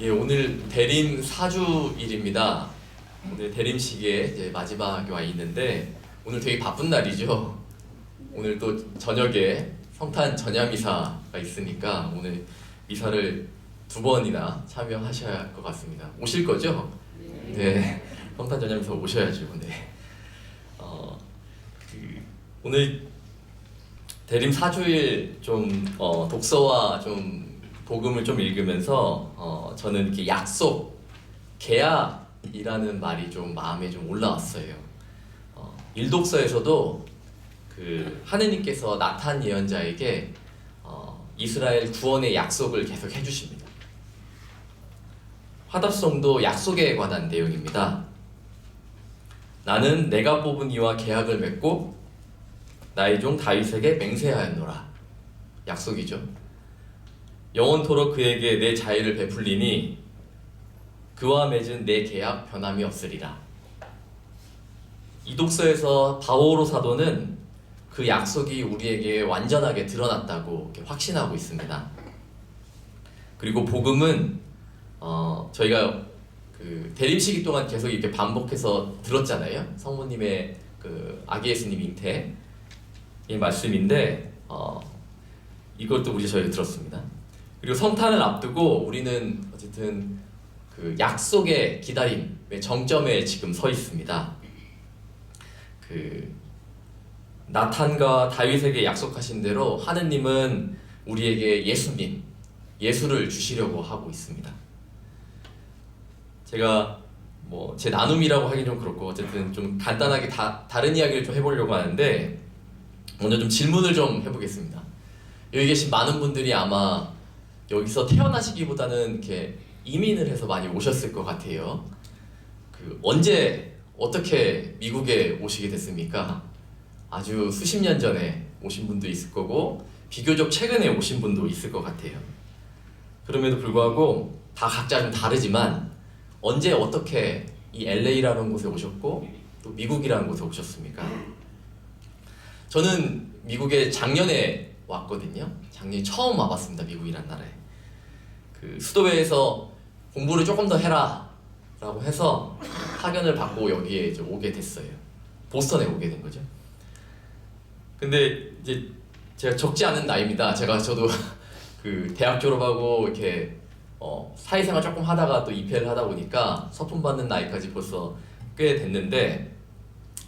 예, 오늘 대림 사주일입니다. 오늘 대림식에 이제 마지막에 와 있는데 오늘 되게 바쁜 날이죠. 오늘 또 저녁에 성탄 전야 미사가 있으니까 오늘 미사를 두 번이나 참여하셔야 할 것 같습니다. 오실 거죠? 네. 성탄 전야 미사 오셔야죠. 네. 어, 그, 오늘 대림 사주일 좀 어, 독서와 좀 복음을 좀 읽으면서 어, 저는 이렇게 약속, 계약이라는 말이 좀 마음에 좀 올라왔어요. 어, 일독서에서도 그 하느님께서 나탄 예언자에게 어, 이스라엘 구원의 약속을 계속 해주십니다. 화답성도 약속에 관한 내용입니다. 나는 내가 뽑은 이와 계약을 맺고 나의 종 다윗에게 맹세하였노라. 약속이죠. 영원토록 그에게 내 자유를 베풀리니 그와 맺은 내 계약 변함이 없으리라. 이 독서에서 바오로 사도는 그 약속이 우리에게 완전하게 드러났다고 확신하고 있습니다. 그리고 복음은 어, 저희가 그 대림 시기 동안 계속 이렇게 반복해서 들었잖아요. 성모님의 그 아기 예수님 잉태 이 말씀인데 어, 이것도 우리 저희가 들었습니다. 그리고 성탄을 앞두고 우리는 어쨌든 그 약속의 기다림의 정점에 지금 서 있습니다. 그 나탄과 다윗에게 약속하신 대로 하느님은 우리에게 예수님, 예수를 주시려고 하고 있습니다. 제가 뭐 제 나눔이라고 하긴 좀 그렇고 어쨌든 좀 간단하게 다, 다른 이야기를 좀 해보려고 하는데 먼저 좀 질문을 좀 해보겠습니다. 여기 계신 많은 분들이 아마 여기서 태어나시기보다는 이렇게 이민을 해서 많이 오셨을 것 같아요. 그 언제 어떻게 미국에 오시게 됐습니까? 아주 수십 년 전에 오신 분도 있을 거고 비교적 최근에 오신 분도 있을 것 같아요. 그럼에도 불구하고 다 각자 좀 다르지만 언제 어떻게 이 LA라는 곳에 오셨고 또 미국이라는 곳에 오셨습니까? 저는 미국에 작년에 왔거든요. 작년에 처음 와봤습니다. 미국이란 나라에. 그 수도회에서 공부를 조금 더 해라 라고 해서 파견을 받고 여기에 이제 오게 됐어요. 보스턴에 오게 된 거죠. 근데 이제 제가 적지 않은 나이입니다. 제가 저도 그 대학 졸업하고 이렇게 어, 사회생활 조금 하다가 또 입회를 하다 보니까 서품 받는 나이까지 벌써 꽤 됐는데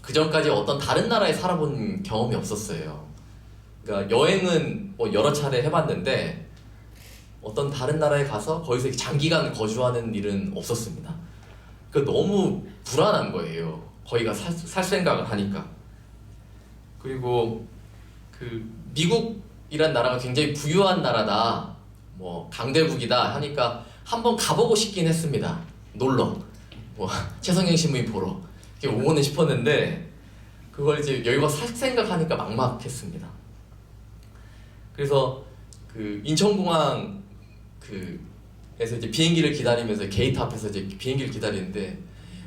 그 전까지 어떤 다른 나라에 살아본 경험이 없었어요. 그러니까 여행은 뭐 여러 차례 해봤는데 어떤 다른 나라에 가서 거기서 장기간 거주하는 일은 없었습니다. 그 너무 불안한 거예요. 거기가 살, 살 생각을 하니까. 그리고 그 미국이란 나라가 굉장히 부유한 나라다. 뭐 강대국이다 하니까 한번 가보고 싶긴 했습니다. 놀러. 뭐 최성경 신부님 보러. 이렇게 오고는 싶었는데 그걸 이제 여기가 살 생각하니까 막막했습니다. 그래서 그 인천공항 그에서 이제 비행기를 기다리면서 게이트 앞에서 이제 비행기를 기다리는데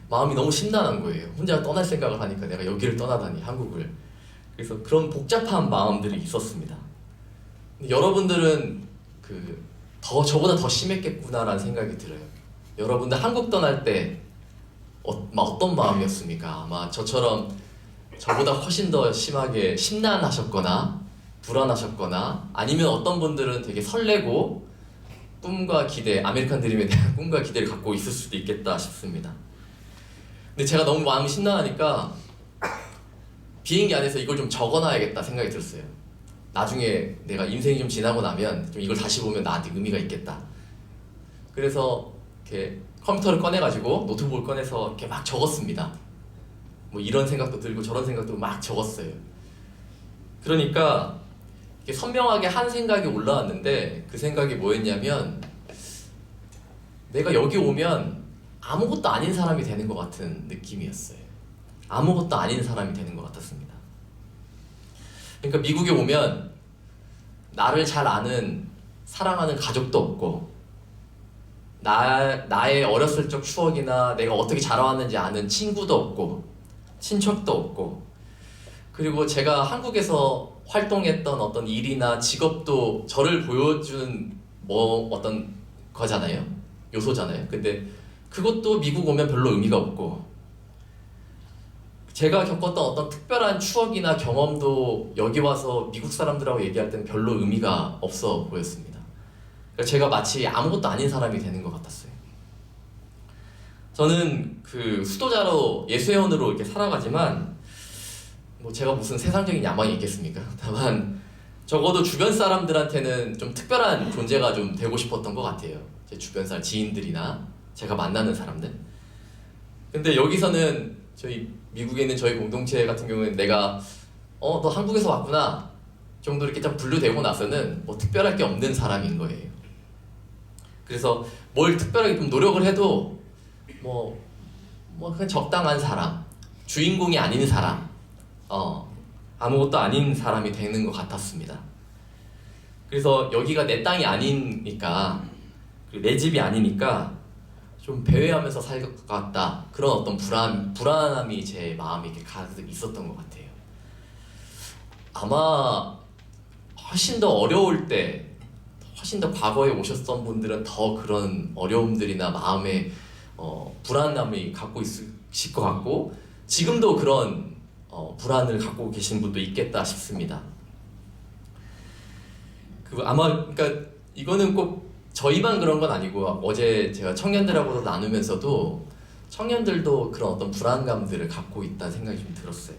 마음이 너무 심란한 거예요. 혼자 떠날 생각을 하니까 내가 여기를 떠나다니 한국을. 그래서 그런 복잡한 마음들이 있었습니다. 여러분들은 그 더 저보다 더 심했겠구나라는 생각이 들어요. 여러분들 한국 떠날 때 어, 막 어떤 마음이었습니까? 아마 저처럼 저보다 훨씬 더 심하게 심란하셨거나 불안하셨거나 아니면 어떤 분들은 되게 설레고 꿈과 기대, 아메리칸 드림에 대한 꿈과 기대를 갖고 있을 수도 있겠다 싶습니다. 근데 제가 너무 마음이 심란하니까 비행기 안에서 이걸 좀 적어놔야겠다 생각이 들었어요. 나중에 내가 인생이 좀 지나고 나면 좀 이걸 다시 보면 나한테 의미가 있겠다. 그래서 이렇게 컴퓨터를 꺼내가지고 노트북을 꺼내서 이렇게 막 적었습니다. 뭐 이런 생각도 들고 저런 생각도 막 적었어요. 그러니까 선명하게 한 생각이 올라왔는데 그 생각이 뭐였냐면 내가 여기 오면 아무것도 아닌 사람이 되는 것 같은 느낌이었어요. 아무것도 아닌 사람이 되는 것 같았습니다. 그러니까 미국에 오면 나를 잘 아는 사랑하는 가족도 없고 나 나의 어렸을 적 추억이나 내가 어떻게 자라왔는지 아는 친구도 없고 친척도 없고 그리고 제가 한국에서 활동했던 어떤 일이나 직업도 저를 보여주는 뭐 어떤 거잖아요. 요소잖아요. 근데 그것도 미국 오면 별로 의미가 없고 제가 겪었던 어떤 특별한 추억이나 경험도 여기 와서 미국 사람들하고 얘기할 때는 별로 의미가 없어 보였습니다. 그러니까 제가 마치 아무것도 아닌 사람이 되는 것 같았어요. 저는 그 수도자로 예수회원으로 이렇게 살아가지만 뭐 제가 무슨 세상적인 야망이 있겠습니까? 다만 적어도 주변 사람들한테는 좀 특별한 존재가 좀 되고 싶었던 것 같아요. 제 주변 사람 지인들이나 제가 만나는 사람들. 근데 여기서는 저희 미국에 있는 저희 공동체 같은 경우는 내가 어 너 한국에서 왔구나 정도 이렇게 딱 분류되고 나서는 뭐 특별할 게 없는 사람인 거예요. 그래서 뭘 특별하게 좀 노력을 해도 뭐, 뭐 그냥 적당한 사람, 주인공이 아닌 사람, 어, 아무것도 아닌 사람이 되는 것 같았습니다. 그래서 여기가 내 땅이 아니니까, 내 집이 아니니까 좀 배회하면서 살 것 같다. 그런 어떤 불안, 불안함이 제 마음에 이렇게 가득 있었던 것 같아요. 아마 훨씬 더 어려울 때, 훨씬 더 과거에 오셨던 분들은 더 그런 어려움들이나 마음에 어, 불안함이 갖고 있으실 것 같고 지금도 그런 어, 불안을 갖고 계신 분도 있겠다 싶습니다. 그 아마 그러니까 이거는 꼭 저희만 그런 건 아니고 어제 제가 청년들하고도 나누면서도 청년들도 그런 어떤 불안감들을 갖고 있다는 생각이 좀 들었어요.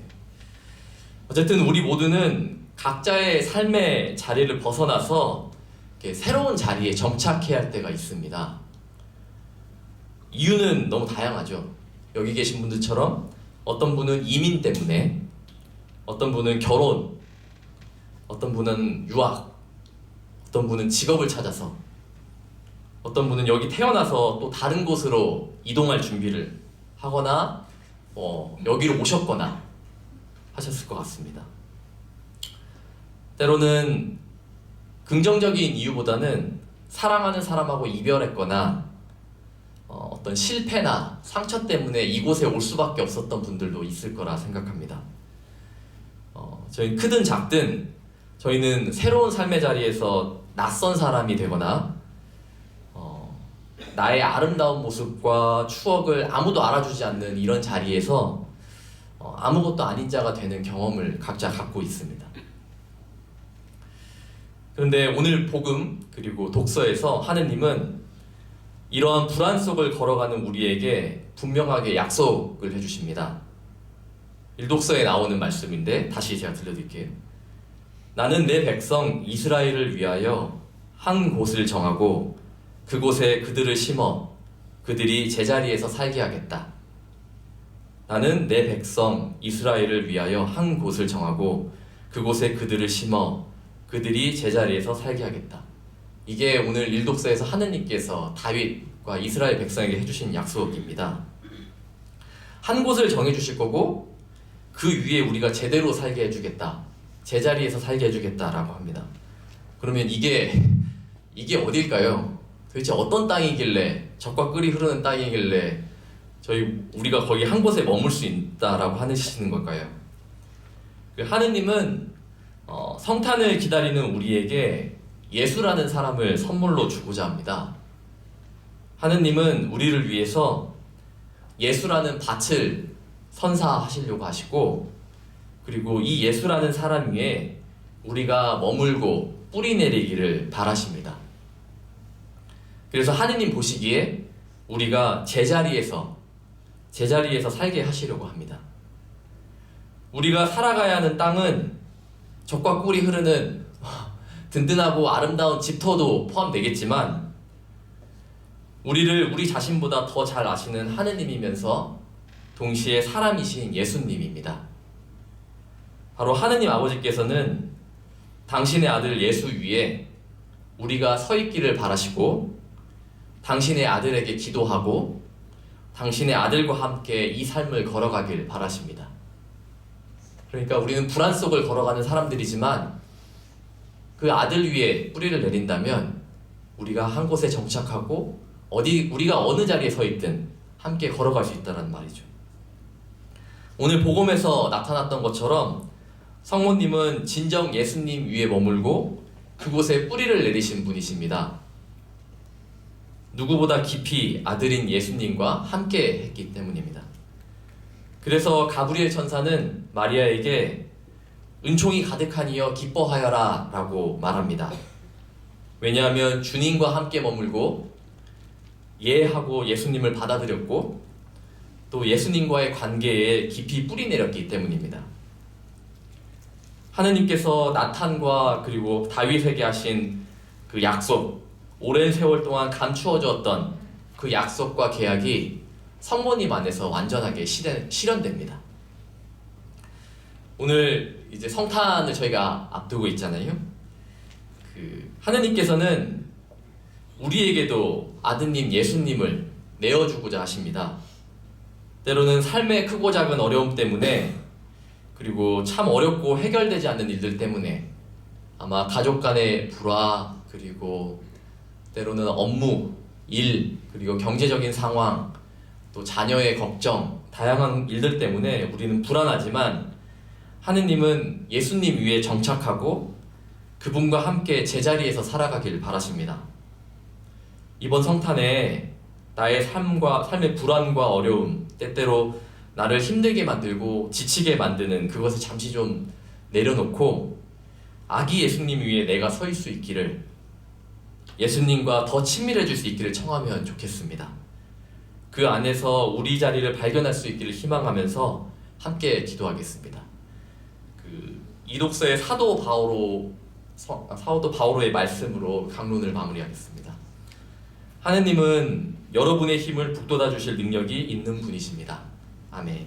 어쨌든 우리 모두는 각자의 삶의 자리를 벗어나서 새로운 자리에 정착해야 할 때가 있습니다. 이유는 너무 다양하죠. 여기 계신 분들처럼 어떤 분은 이민 때문에, 어떤 분은 결혼, 어떤 분은 유학, 어떤 분은 직업을 찾아서, 어떤 분은 여기 태어나서 또 다른 곳으로 이동할 준비를 하거나, 어, 여기로 오셨거나 하셨을 것 같습니다. 때로는 긍정적인 이유보다는 사랑하는 사람하고 이별했거나 어, 어떤 실패나 상처 때문에 이곳에 올 수밖에 없었던 분들도 있을 거라 생각합니다. 어, 저희 크든 작든 저희는 새로운 삶의 자리에서 낯선 사람이 되거나 어, 나의 아름다운 모습과 추억을 아무도 알아주지 않는 이런 자리에서 어, 아무것도 아닌 자가 되는 경험을 각자 갖고 있습니다. 그런데 오늘 복음 그리고 독서에서 하느님은 이러한 불안 속을 걸어가는 우리에게 분명하게 약속을 해주십니다. 일독서에 나오는 말씀인데 다시 제가 들려드릴게요. 나는 내 백성 이스라엘을 위하여 한 곳을 정하고 그곳에 그들을 심어 그들이 제자리에서 살게 하겠다. 나는 내 백성 이스라엘을 위하여 한 곳을 정하고 그곳에 그들을 심어 그들이 제자리에서 살게 하겠다. 이게 오늘 일독서에서 하느님께서 다윗과 이스라엘 백성에게 해주신 약속입니다. 한 곳을 정해주실 거고 그 위에 우리가 제대로 살게 해주겠다. 제자리에서 살게 해주겠다라고 합니다. 그러면 이게 이게 어딜까요? 도대체 어떤 땅이길래 적과 꿀이 흐르는 땅이길래 저희 우리가 거기 한 곳에 머물 수 있다라고 하시는 걸까요? 그 하느님은 어, 성탄을 기다리는 우리에게 예수라는 사람을 선물로 주고자 합니다. 하느님은 우리를 위해서 예수라는 밭을 선사하시려고 하시고 그리고 이 예수라는 사람 위에 우리가 머물고 뿌리 내리기를 바라십니다. 그래서 하느님 보시기에 우리가 제자리에서 제자리에서 살게 하시려고 합니다. 우리가 살아가야 하는 땅은 적과 꿀이 흐르는 든든하고 아름다운 집터도 포함되겠지만 우리를 우리 자신보다 더 잘 아시는 하느님이면서 동시에 사람이신 예수님입니다. 바로 하느님 아버지께서는 당신의 아들 예수 위에 우리가 서 있기를 바라시고 당신의 아들에게 기도하고 당신의 아들과 함께 이 삶을 걸어가길 바라십니다. 그러니까 우리는 불안 속을 걸어가는 사람들이지만 그 아들 위에 뿌리를 내린다면 우리가 한 곳에 정착하고 어디 우리가 어느 자리에 서 있든 함께 걸어갈 수 있다는 말이죠. 오늘 복음에서 나타났던 것처럼 성모님은 진정 예수님 위에 머물고 그곳에 뿌리를 내리신 분이십니다. 누구보다 깊이 아들인 예수님과 함께 했기 때문입니다. 그래서 가브리엘 천사는 마리아에게 은총이 가득하니여 기뻐하여라 라고 말합니다. 왜냐하면 주님과 함께 머물고 예하고 예수님을 받아들였고 또 예수님과의 관계에 깊이 뿌리 내렸기 때문입니다. 하느님께서 나탄과 그리고 다윗에게 하신 그 약속, 오랜 세월 동안 감추어졌던 그 약속과 계약이 성모님 안에서 완전하게 실현, 실현됩니다. 오늘 이제 성탄을 저희가 앞두고 있잖아요. 그 하느님께서는 우리에게도 아드님 예수님을 내어주고자 하십니다. 때로는 삶의 크고 작은 어려움 때문에 그리고 참 어렵고 해결되지 않는 일들 때문에 아마 가족 간의 불화 그리고 때로는 업무, 일 그리고 경제적인 상황 또 자녀의 걱정 다양한 일들 때문에 우리는 불안하지만 하느님은 예수님 위에 정착하고 그분과 함께 제자리에서 살아가길 바라십니다. 이번 성탄에 나의 삶과 삶의 불안과 어려움, 때때로 나를 힘들게 만들고 지치게 만드는 그것을 잠시 좀 내려놓고 아기 예수님 위에 내가 서 있을 수 있기를 예수님과 더 친밀해질 수 있기를 청하면 좋겠습니다. 그 안에서 우리 자리를 발견할 수 있기를 희망하면서 함께 기도하겠습니다. 그 이독서의 사도 바오로 서- 사도 바오로의 말씀으로 강론을 마무리하겠습니다. 하느님은 여러분의 힘을 북돋아 주실 능력이 있는 분이십니다. 아멘.